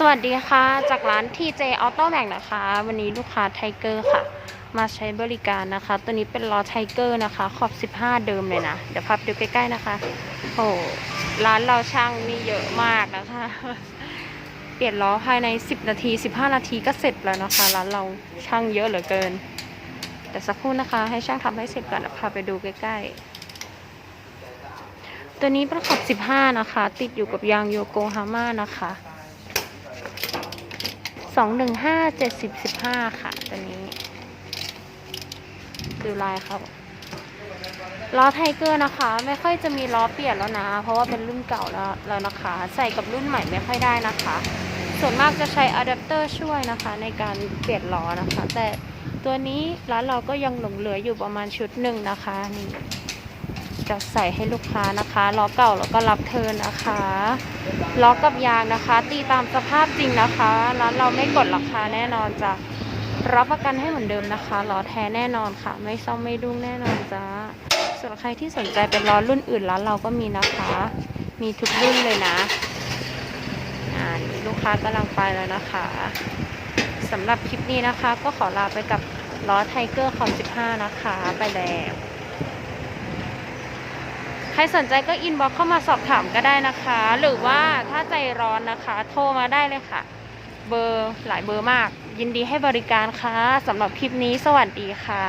สวัสดีค่ะ จากร้าน TJ Auto Max นะคะ วันนี้ลูกค้าไทเกอร์ค่ะ มาใช้บริการนะคะ ตัวนี้เป็นล้อไทเกอร์นะคะ ขอบ 15 เดิมเลยนะ เดี๋ยวพับดูใกล้ๆนะคะโอ้ร้านเราช่างนี่เยอะมากนะคะ เปลี่ยนล้อภายใน 10 นาที 15 นาทีก็เสร็จแล้วนะคะ ร้านเราช่างเยอะเหลือเกิน แต่สักครู่นะคะ ให้ช่างทำให้เสร็จก่อนพาไปดูใกล้ๆตัวนี้ป็นขอบ 15 นะคะ ติดอยู่กับยางโยโกฮาม่านะคะ สองหนึ่งห้าเจ็ดสิบสิบห้าค่ะตัวนี้ดูลายครับล้อไทเกอร์นะคะ ไม่ค่อยจะมีล้อเปลี่ยนแล้วนะ เพราะว่าเป็นรุ่นเก่าแล้วแล้วนะคะ ใส่กับรุ่นใหม่ไม่ค่อยได้นะคะ ส่วนมากจะใช้อะแดปเตอร์ช่วยนะคะ ในการเปลี่ยนล้อนะคะ แต่ตัวนี้ร้านเราก็ยังหลงเหลืออยู่ประมาณชุดหนึ่งนะคะนี่ จะใส่ให้ลูกค้านะคะล้อเก่าแล้วก็รับเทิร์นนะคะล้อกับยางนะคะ ตีตามสภาพจริงนะคะร้านเราไม่กดราคาแน่นอนจ้ะรับประกันให้เหมือนเดิมนะคะล้อแท้แน่นอนค่ะ ไม่ซ่อมไม่ดุ้งแน่นอนจ้าส่วนใครที่สนใจเป็นล้อรุ่นอื่นร้านเราก็มีนะคะ มีทุกรุ่นเลยนะอ่านี่ลูกค้ากำลังไปแล้วนะคะสำหรับคลิปนี้นะคะ ก็ขอลาไปกับล้อไทเกอร์คอม15 นะคะ ไปแล้ว รสนใจก็อินบ็อกเข้ามาสอบถามก็ได้นะคะ หรือว่าถ้าใจร้อนนะคะ โทรมาได้เลยค่ะ เบอร์หลายเบอร์มาก ยินดีให้บริการค่ะสำหรับคลิปนี้สวัสดีค่ะ